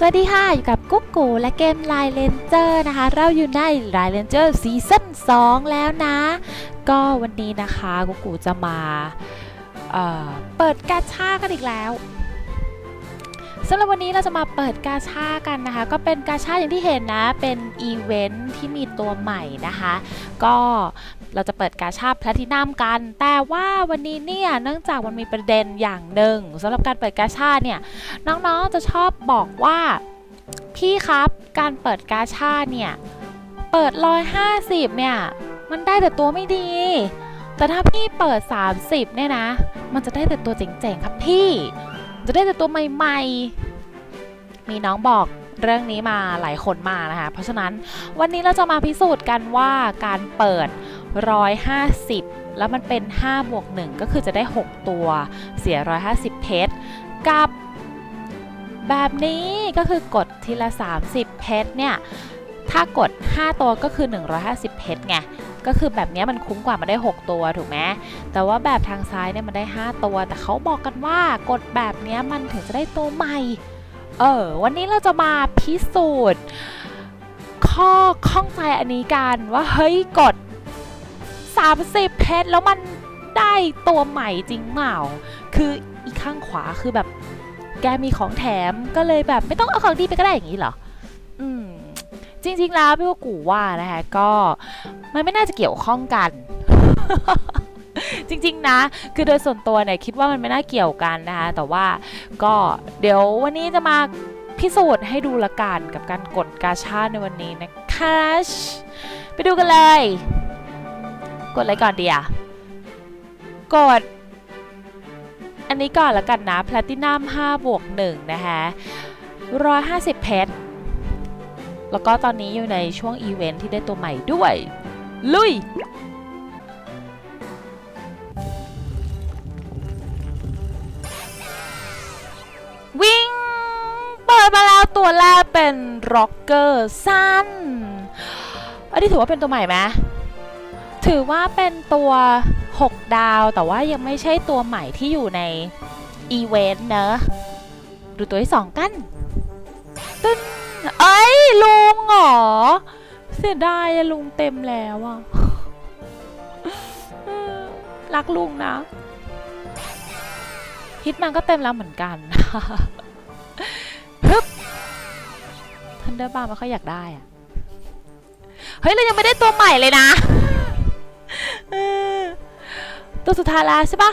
สวัสดีค่ะ อยู่กับกุ๊กกูและเกม Line Ranger นะคะ เราอยู่ใน Line Ranger ซีซั่น2แล้วนะ ก็วันนี้นะคะกุ๊กกูจะมาเเปิดกาชากันอีกแล้ว สำหรับวันนี้เราจะมาเปิดกาชากันนะคะ ก็เป็นกาชาอย่างที่เห็นนะ เป็นอีเวนท์ที่มีตัวใหม่นะคะ ก็เราจะเปิดกาชาแพลตินัมกัน แต่ว่าวันนี้เนี่ยเนื่องจากมันมีประเด็นอย่างหนึ่งสำหรับการเปิดกาชาเนี่ยน้องๆจะชอบบอกว่าพี่ครับการเปิดกาชาเนี่ยเปิด 150 เนี่ยมันได้แต่ตัวไม่ดี แต่ถ้าพี่เปิด 30 เนี่ยนะ มันจะได้แต่ตัวเจ๋งๆครับพี่ จะได้แต่ตัวใหม่ๆ มีน้องบอกเรื่องนี้มาหลายคนมานะคะ เพราะฉะนั้นวันนี้เราจะมาพิสูจน์กันว่าการเปิด 150 แล้วมันเป็น 5 บวก 1 ก็คือจะได้ 6 ตัวเสีย 150 เพชร กับแบบนี้ก็คือกดทีละ 30 เพชรเนี่ย ถ้ากด 5 ตัวก็คือ 150 เพชรไง ก็คือแบบนี้มันคุ้มกว่ามันได้ 6 ตัวถูกไหมแต่ว่าแบบทางซ้ายเนี่ยมันได้ 5 ตัว แต่เขาบอกกันว่ากดแบบนี้มันถึงจะได้ตัวใหม่ เออ วันนี้เราจะมาพิสูจน์ ข้อข้องใจอันนี้กันว่าเฮ้ยกด 30 เพชรแล้วมันได้ตัวใหม่จริงเปล่า คืออีกข้างขวาคือแบบแกมีของแถมก็เลยแบบไม่ต้องเอาของดีไปก็ได้อย่างนี้เหรอ อืม จริง ๆ แล้วพี่ว่ากูว่านะคะก็มันไม่น่าจะเกี่ยวข้องกัน จริง ๆ นะ คือโดยส่วนตัวเนี่ยคิดว่ามันไม่น่าเกี่ยวกันนะคะแต่ว่าก็เดี๋ยววันนี้จะมาพิสูจน์ให้ดูละกันกับการกดกาชาในวันนี้นะคะไปดูกันเลย กดอะไรก่อนดีอะกด อันนี้ก่อนละกันนะแพลตินัม5บวก1นะคะ150 เพชร แล้วก็ตอนนี้อยู่ในช่วงอีเวนท์ที่ได้ตัวใหม่ด้วย ลุย วิ่ง เปิดมาแล้วตัวแรกเป็นร็อกเกอร์สั้น อันนี้ถือว่าเป็นตัวใหม่ไหมถือว่าเป็นตัว 6 ดาวแต่ว่ายังไม่ใช่ตัวใหม่ที่อยู่ในอีเวนต์เนอะ ดูตัวที่สองกันตึ้นเอ้ย ลุงเหรอ เสียดายลุงเต็มแล้วอะรักลุงนะ ฮิตมันก็เต็มแล้วเหมือนกันฮึบทันเดอร์บาร์ไม่ค่อยอยากได้อะเฮ้ย เรายังไม่ได้ตัวใหม่เลยนะ ตัวสุดท้ายแล้วใช่ปะ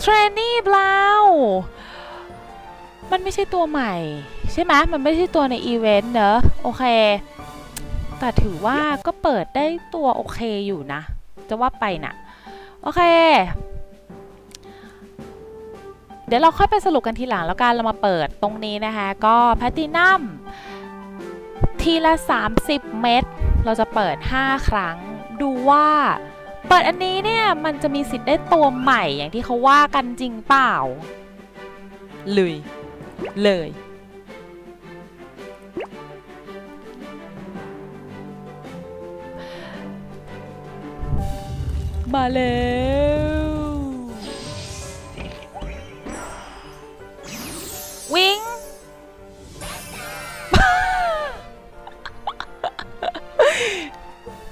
เทรนนี่บลาวมันไม่ใช่ตัวใหม่ ใช่ไหมมันไม่ใช่ตัวในอีเวนต์เนอะโอเค แต่ถือว่าก็เปิดได้ตัวโอเคอยู่นะ จะว่าไปนะโอเค เดี๋ยวเราค่อยไปสรุปกันทีหลังแล้วกันเรามาเปิดตรงนี้นะคะ ก็แพตตินัมทีละ 30 เม็ดเราจะเปิด 5 ครั้ง ดูว่าเปิดอันนี้เนี่ยมันจะมีสิทธิ์ได้ตัวใหม่อย่างที่เขาว่ากันจริงเปล่าเลยเลย มาแล้ววิ่ง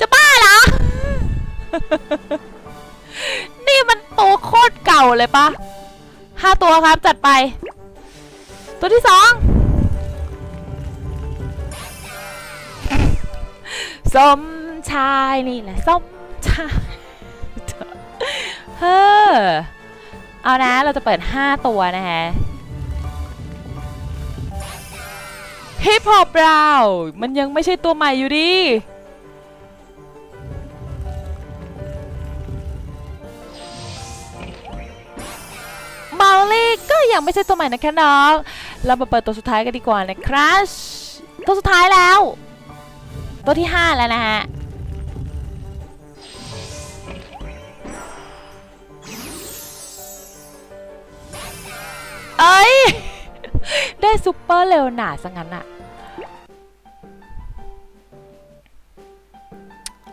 จะบ้าเหรอ นี่มันตัวโคตรเก่าเลยปะห้าตัวครับจัดไป ตัวที่สองสมชายนี่แหละสมชาย เฮ้อเอานะเราจะเปิด 5 ตัวนะฮะฮิปฮอปบราวมันยังไม่ใช่ตัวใหม่อยู่ดี มาลี่ก็ยังไม่ใช่ตัวใหม่นะคะน้อง เรามาเปิดตัวสุดท้ายกันดีกว่านะครับ ตัวสุดท้ายแล้ว ตัวที่ 5 แล้วนะฮะ เอ้ย ได้ซุปเปอร์เลวหนาซะงั้นอะ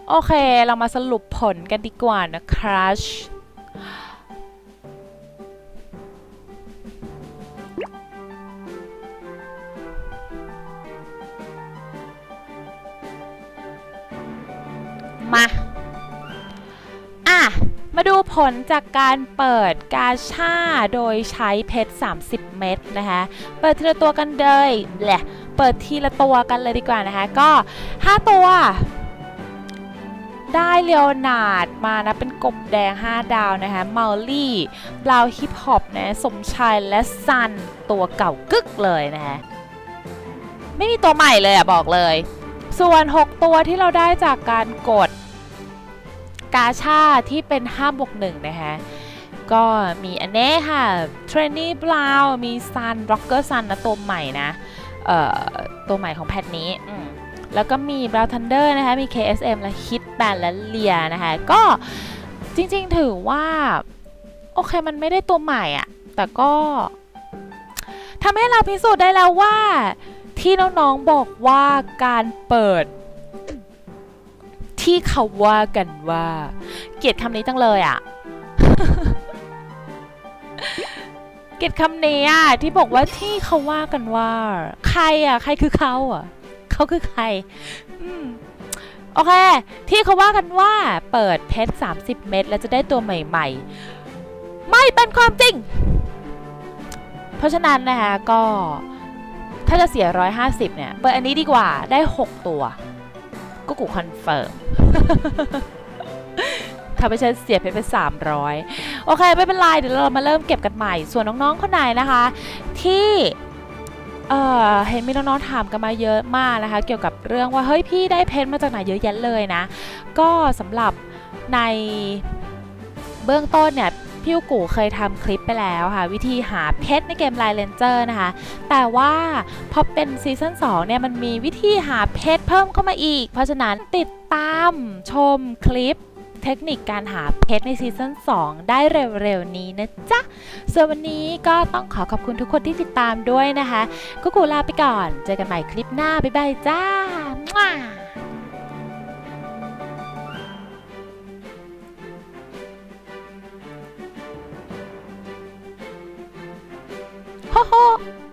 โอเค เรามาสรุปผลกันดีกว่านะครัชมา ผลจากการเปิดกาชาโดยใช้เพชร 30 เม็ดนะคะ เปิดทีละตัวกันเลยแหละเปิดทีละตัวกันเลยดีกว่านะคะ ก็ 5 ตัว ได้เลโอนาร์ดมานะ เป็นกบแดง 5 ดาวนะคะมัลลี่บราวฮิปฮอปนะสมชายและซัน ตัวเก่ากึกเลยนะคะไม่มีตัวใหม่เลยอะบอกเลย ส่วน 6 ตัวที่เราได้จากการกด กาชาที่เป็น5บวก1นะคะก็มีอันนี้ค่ะเทรนนี่บราวมีซันร็อกเกอร์ซันนะตัวใหม่นะตัวใหม่ของแพทนี้ แล้วก็มีบราวทันเดอร์นะคะ มี KSM และฮิตแบนและเลียนะคะ ก็จริงๆถือว่า โอเคมันไม่ได้ตัวใหม่อะแต่ก็ทำให้เราพิสูจน์ได้แล้วว่า ที่น้องๆบอกว่าการเปิด ที่เขาว่ากันว่า เกลียดคำนี้จังเลยอะเกลียดคำนี้อะที่บอกว่าที่เขาว่ากันว่า ใครอะใครคือเขาอะเขาคือใครอืมโอเค ที่เขาว่ากันว่าเปิดเพชร 30 เม็ดแล้วจะได้ตัวใหม่ ๆ ไม่เป็นความจริง เพราะฉะนั้นนะคะก็ถ้าจะเสีย 150 เนี่ย เปิดอันนี้ดีกว่าได้ 6 ตัว ก็กูคอนเฟิร์มทำให้ฉันเสียเพชรไป300 โอเค ไม่เป็นไร เดี๋ยวเรามาเริ่มเก็บกันใหม่ ส่วนน้องๆคนไหนนะคะ ที่เอ่อเห็นมีน้องๆถามกันมาเยอะมากนะคะ เกี่ยวกับเรื่องว่า เฮ้ยพี่ได้เพชรมาจากไหนเยอะแยะเลยนะ ก็สำหรับในเบื้องต้นเนี่ย พี่อุกูเคยทำคลิปไปแล้วค่ะ วิธีหาเพชรในเกม Line Ranger นะคะ แต่ว่าพอเป็นซีซั่น2เนี่ยมันมีวิธีหาเพชรเพิ่มเข้ามาอีก เพราะฉะนั้นติดตามชมคลิปเทคนิคการหาเพชรในซีซั่น2 ได้เร็วๆนี้นะจ๊ะ ส่วนวันนี้ก็ต้องขอขอบคุณทุกคนที่ติดตามด้วยนะคะก็กูลาไปก่อน เจอกันใหม่คลิปหน้า บ๊ายบายจ้า มั่วโฮโฮ